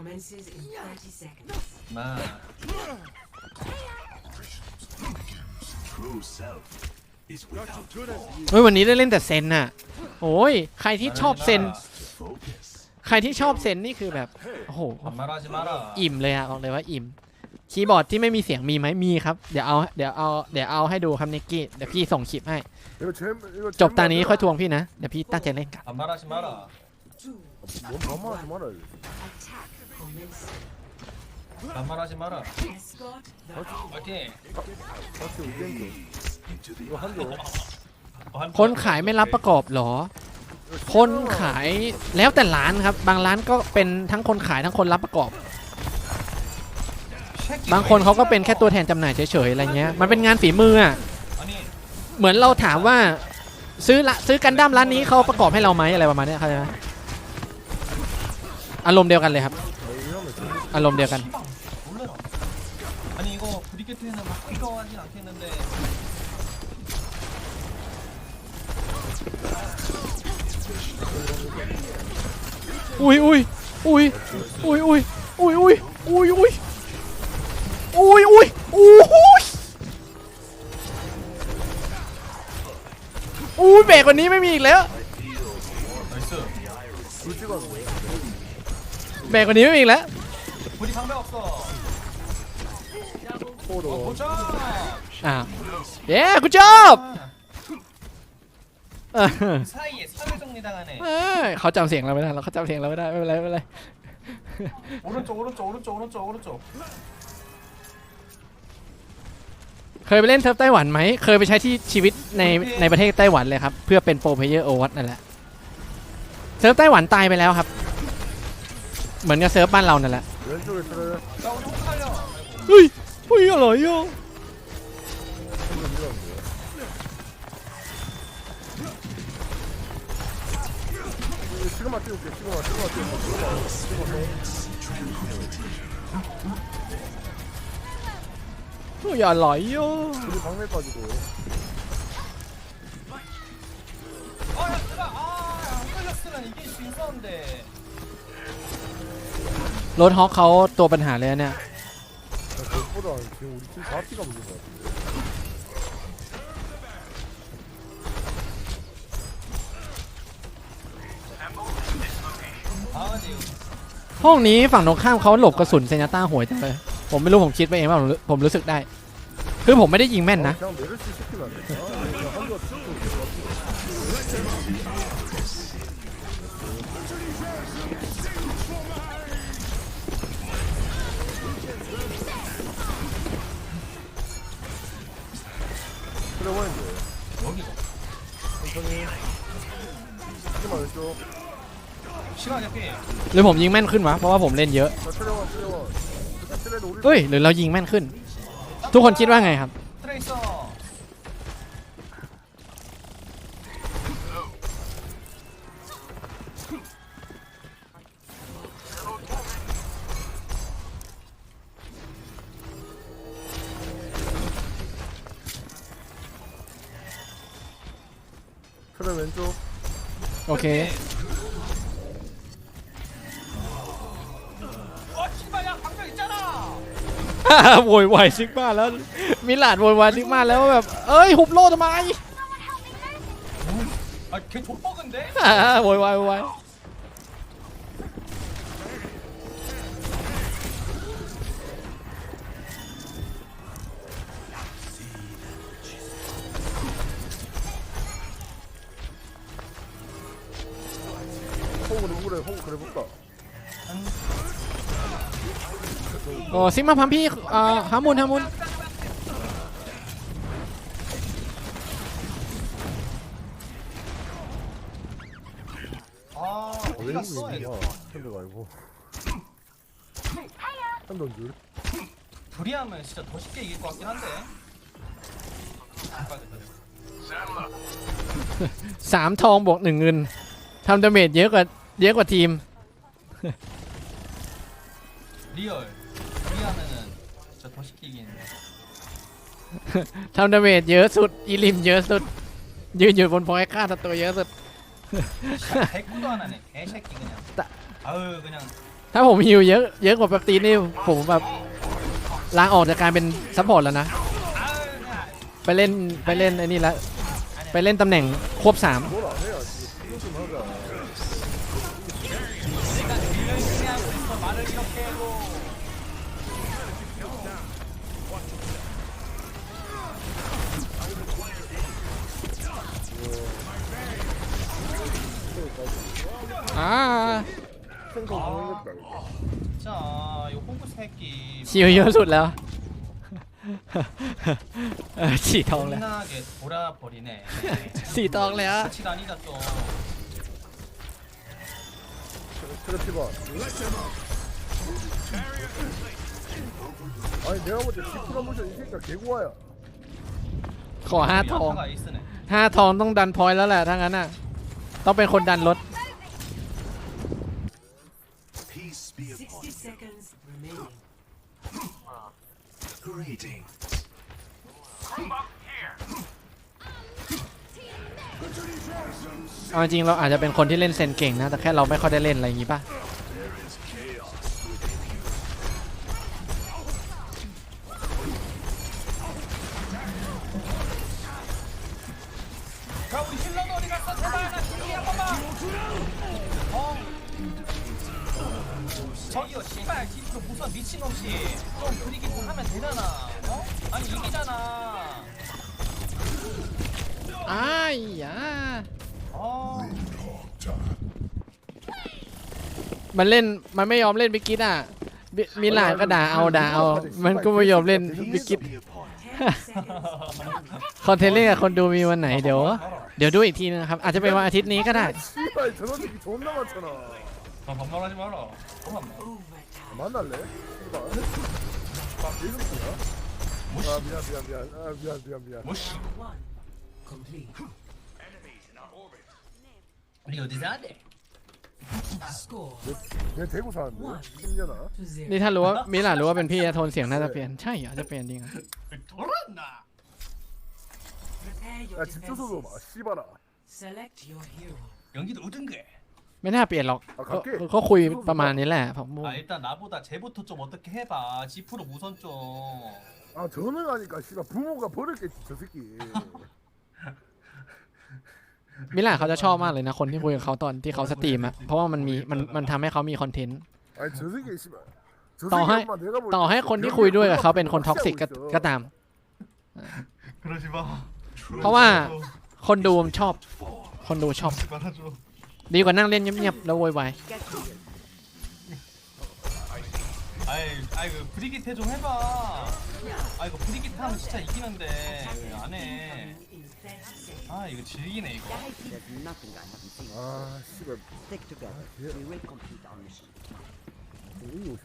commences in 30 seconds. มาเฮ้ยวันนี้ได้เล่นแต่เซนน่ะ โอ้ยใครที่ชอบเซนใครที่ชอบเซนนี่คือแบบ โอ้โหอิ่มเลยอะบอกเลยว่าอิ่ม คีย์บอร์ดที่ไม่มีเสียงมีไหมมีครับ เดี๋ยวเอา เดี๋ยวเอา เดี๋ยวเอาให้ดูครับนิกกี้ เดี๋ยวพี่ส่งคลิปให้ จบตานี้ค่อยทวงพี่นะ เดี๋ยวพี่ตั้งใจเล่นกัน 뭔 반말하지 말아요 Attack commences. 반말하지 마라 Escort the 화이팅 같이 우겐도 Into the 이거 한조 คนขายไม่รับประกอบเหรอ คนขายแล้วแต่ร้านครับ บางร้านก็เป็นทั้งคนขายทั้งคนรับประกอบ บางคนเขาก็เป็นแค่ตัวแทนจำหน่ายเฉยๆอะไรเงี้ย มันเป็นงานฝีมืออะ 아니 เหมือนเราถามว่า ซื้อละซื้อกันดั้มร้านนี้เขาประกอบให้เราไหมอะไรประมาณเนี้ยเข้าใจไหม อารมณ์เดียวกันเลยครับ 이러면 좀 อารมณ์ดียวกัน 놀래라 아니 이거 브리게트에는 막 뜨거워하진 않겠는데 อุ้ยอุ้ยอุ้ยอุ้ยอุ้ยอุ้ยอุ้ยอุ้ยอุ้ยอุ้ยอุ้ยอุ้ยอุ้ยเบรกกว่านี้ไม่มีอีกแล้ว 나이스 불 찍었네 เบรกกว่านี้ไม่มีอีกแล้ว 우리 방배 없어 포로 보자 อ้าวเย้กูชอบเออ 사이에 사회 정리 당하네 เอ้ยเขาจำเสียงเราไม่ได้เราเขาจำเสียงเราไม่ได้ไม่เป็นไรไม่เป็นไร 오른쪽 오른쪽 오른쪽 오른쪽 오른쪽 เคยไปเล่นเซิร์ฟไต้หวันไหมเคยไปใช้ที่ชีวิตในในประเทศไต้หวันเลยครับ เพื่อเป็นโปรเพลเยอร์โอวัตนั่นแหละเซิร์ฟไต้หวันตายไปแล้วครับ เหมือนกับเซิร์ฟบ้านเรานั่นแหละเฮ้ยเฮ้ยอร่อยอะโอ้ยอร่อยอะ รถฮอกเขาตัวปัญหาเลยนะเนี่ย 그것보다 지금 우리 팀 4피가 문제인 것 같은데 강아지 ห้องนี้ฝั่งตรงข้ามเขาหลบกระสุนเซนยาต้าหวยจังเลย ผมไม่รู้ผมคิดไปเองว่าผมรู้ผมรู้สึกได้ คือผมไม่ได้ยิงแม่นนะ 그냥 메르시 시키면 안 돼? 아, 그냥 한조 찍고 있을 것 같 은데. 트레원인데 여기고 천천히 시그마 왼쪽 시간 잡기 หรือผมยิงแม่นขึ้นวะ เพราะว่าผมเล่นเยอะ 자 트레원 트레원 트레도 올리고 เอ้ย หรือเรายิงแม่นขึ้น ทุกคนคิดว่าไงครับ 트레이서 트레 왼쪽 โอเค 어 씨발 야 방벽 있잖아 โวยวายซิกมาแล้ว มิลาดโวยวายซิกมาแล้วว่าแบบ เอ้ย หุบโลทำไม 아 걔 족버그인데 อ่าโวยวายโวยวาย 우그래 호구 그래 볼까 โอ้ซิกมาพัมพี่อ่าฮามุนฮามุน 아 왜 어디 이러고 갔어 있는 얘 거야 핸드가 아니고 핸드인 줄 둘이 하면 진짜 더 쉽게 이길 것 같긴 한데 สามทองบวกหนึ่งเงินทำดาเมจเยอะกว่า เยอะกว่าทีม 리얼 둘이 하면은 진짜 더 쉽게 이기는데 ทำดาเมจเยอะสุด อีลิมเยอะสุด ยืนอยู่บนพอยต์ฆ่าศัตรูเยอะสุด 대꾸도 안 하네 개새끼 그냥 따- 아유 그냥 ถ้าผมฮิวเยอะเยอะกว่าแป๊บตีนี่ผมแบบลาออกจากการเป็นซัพพอร์ตแล้วนะ ไปเล่นไปเล่นไอ้นี่ละไปเล่นตำแหน่งควบสาม 하고 있어 말을 이렇게 해도 아 생선 보내겠다. 이거. 진짜 이 홍구 새끼 ชิวเยอะสุดแล้ว เออฉี่ทองแล้ว 존나게 돌아버리네 สีทองแล้ว 같이가 아니다 좀 트래피가. 아니 내가 볼때 디프라 모션 이 새끼가 개고와야. ขอห้าทอง 야타가 에이스네 ห้าทองต้องดันพอยต์แล้วแหละถ้างั้นน่ะ ต้องเป็นคนดันรถ Peace be upon 60 you. seconds remaining. Greetings. เอาจริงเราอาจจะเป็นคนที่เล่นเซนเก่งนะ แต่แค่เราไม่ค่อยได้เล่นอะไรอย่างงี้ป่ะ저 อ้ายยา 어 มันเล่น มันไม่ยอมเล่นบิกกิตอ่ะบิมีหลานก็ด่าเอาด่าเอา มันก็ไม่ยอมเล่นบิก Peace กิต be upon you. 10 seconds. คอนเทนต์เล่นกับคนดูมีวันไหนเดี๋ยว เดี๋ยวดูอีกทีนึงครับ อาจจะเป็นวันอาทิตย์นี้ก็ได้ 씨발 저런 새끼 존나 많잖아. 아, 반말하지 마라 그만 Overtime. 만날래? 씨발. 막 이름이야? 아 미안 미안 미안. 아 미안 미안 미안. 뭐씨 One complete. 우리 어디서 하대 Score 내 대구 사는데 10년아. to zero. นี่ถ้ารู้ว่ามีหลานรู้ว่าเป็นพี่จะโทนเสียงน่าจะเปลี่ยน ใช่เหรอจะเปลี่ยนจริงเหรอ 돌았나 Prepare 야 your 집중소도 봐. defenses. 씨발아. Select your hero. 연기도 얻은 거야 ไม่น่าเปลี่ยนหรอก เอา ก็ โอเค ก็คุยประมาณนี้แหละผม 아 일단 나보다 쟤부터 좀 어떻게 해봐 지프로 우선 좀 아 전능하니까 씨발 부모가 버렸겠지 저 새끼. มิหลานเขาจะชอบมากเลยนะคนที่คุยกับเขาตอนที่เขาสตรีมอะเพราะว่ามันมีมันมันทำให้เขามีคอนเทนต์ 아니 저 새끼 씨발. 저 더 새끼 해- 엄마 내가 볼 ต่อ 때 ให้คนที่คุยด้วยกับเขาเป็นคนท็อกซิก 하고 ก็ 있어. ก็ตาม 그러지 마 เพราะว่าคนดูมันชอบ คนดูชอบ 말아줘 ดีกว่านั่งเล่นเงียบๆแล้วโวยวาย 아이, 아이 그 브리기테 좀 해봐. 아 이거 브리기테 하면 진짜 이기는데 왜 안 해? 아 이거 질기네 이거. There's nothing I haven't seen. 아 씨발 Stick together. We will complete our mission. 너무 오십.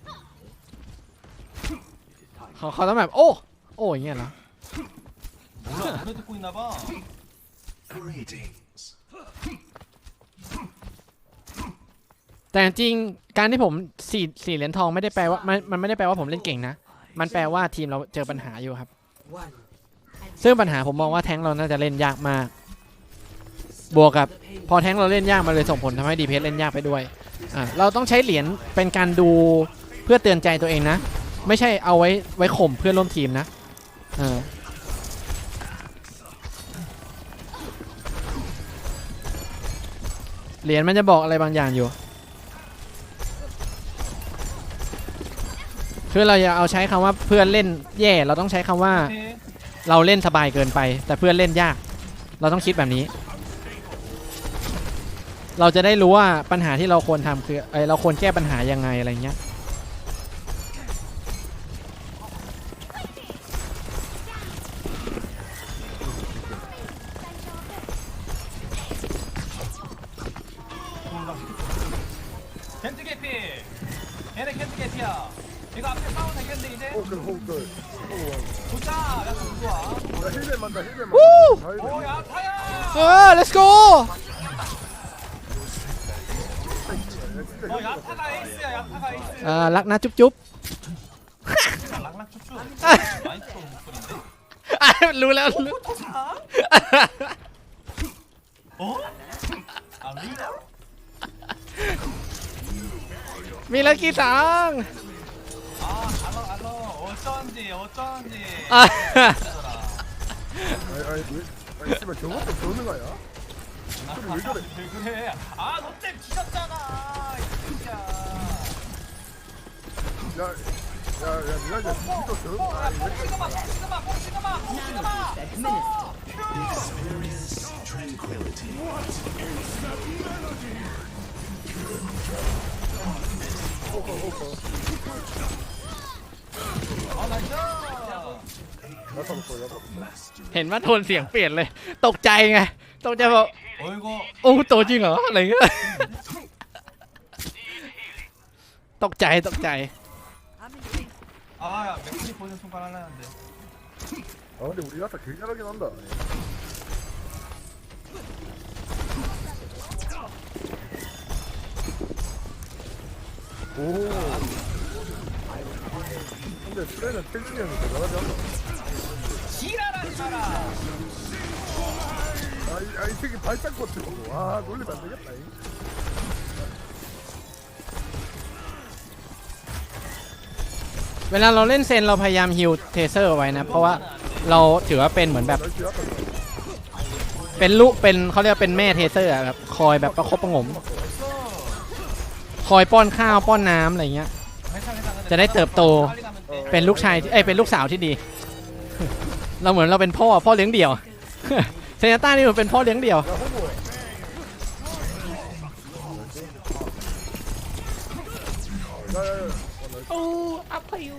好好的 map 哦哦我赢了， 몰라 노래 듣고 있나 봐. Greetings. แต่จริงการที่ผมสี่สี่เหรียญทองไม่ได้แปลว่ามันมันไม่ได้แปลว่าผมเล่นเก่งนะ มันแปลว่าทีมเราเจอปัญหาอยู่ครับ ซึ่งปัญหาผมมองว่าแท้งเราน่าจะเล่นยากมาก บวกกับพอแท้งเราเล่นยากมันเลยส่งผลทำให้ดีเพสเล่นยากไปด้วยอ่าเราต้องใช้เหรียญเป็นการดูเพื่อเตือนใจตัวเองนะ ไม่ใช่เอาไว้ไว้ข่มเพื่อนร่วมทีมนะเออเหรียญมันจะบอกอะไรบางอย่างอยู่ คือเราอย่าเอาใช้คำว่าเพื่อนเล่นแย่ เราต้องใช้คำว่าเราเล่นสบายเกินไป แต่เพื่อนเล่นยาก เราต้องคิดแบบนี้ เราจะได้รู้ว่าปัญหาที่เราควรทำคือไออเราควรแก้ปัญหายังไงอะไรเงี้ย วู้เออ let's go รักนะจุ๊บจุ๊บรู้แล้วมีลักกี้สังอ่าอร่อยอร่อยโอ้จอนจีโอ้จอนจี 아니 왜? 아니 씨발 저것도 그러는 거야? 그럼 왜 그래? 왜 그래? 아, 너땜 뒤졌잖아. 이 새끼야. 야, 야, 야, 미라지, 니도 저런 거 아니 왜 그래? 폭시그마, 폭시그마, 폭시그마, 폭시그마. 아, 나이스. 야타 먹고 야타 먹고 เห็นว่าโทนเสียงเปลี่ยนเลย ตกใจไง ตกใจบอก 어이구. โอ้โตจริงเหรอ อะไรเงี้ย ตกใจตกใจ 아, 야, 맥클리 보는 순간 하려는데. 아 근데 우리 야타 개 잘하긴 한다 오 근데 트레는 태준이 형이 대단하지 않나? 지랄하지 마라. 아이 아이 새끼 발작 버튼 와 놀리면 안 되겠다 이. เวลาเราเล่นเซนเราพยายามฮิลเทเซอร์ไว้นะ เพราะว่าเราถือว่าเป็นเหมือนแบบ 날씨 약간 เป็นลูกเป็นเขาเรียกว่าเป็นแม่เทเซอร์อะแบบคอยแบบประคบประหงม คอยป้อนข้าวป้อนน้ำอะไรเงี้ย 괜찮아, 괜찮아. จะได้เติบโต 빨리 가면 돼. เป็นลูกชายที่เอ้ยเป็นลูกสาวที่ดี เราเหมือนเราเป็นพ่อพ่อเลี้ยงเดี่ยวเซนต้านี่เมืนเป็นพ่อเลี้ยงเดี่ยวโอ้อัยู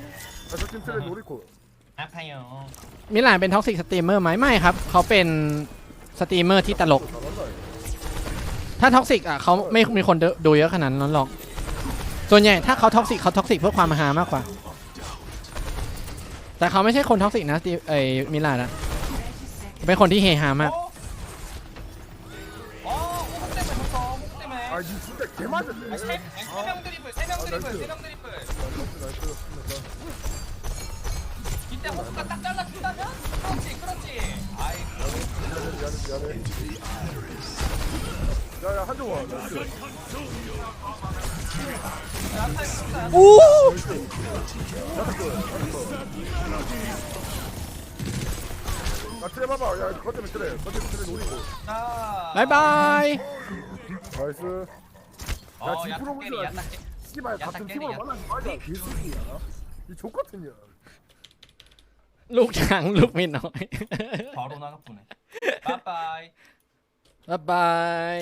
อัยมิลานเป็นท็อกซิกสตรีมเมอร์ไหมไม่ครับ เขาเป็นสตรีมเมอร์ที่ตลก ถ้าท็อกซิกอะเขาไม่มีคนดูเยอะขนาดนั้นหรอก ส่วนใหญ่ถ้าเขาท็อกซิกเขาท็อกซิกเพื่อความมหามากกว่า แต่เขาไม่ใช่คนท็อกซิกนะไอ้มิลานะเป็นคนที่เฮฮามาก 어? 어, 해 미안해 야야 한종아 나이스 아파요, 진짜. 오! 야타 거 아 트레 봐봐 야 거점에 트레 거점에 트레 노리고 자. บายบาย 나이스 어, 야, 야타 지프로 깨리, 보자. 야타 깨리. 씨발 야타 같은 깨리, 팀으로 야타 만나지 말자 개새끼야 이 족같은 년 ลูกช้างลูกไม่น้อย 바로 나가보네. 빠빠이. บายบาย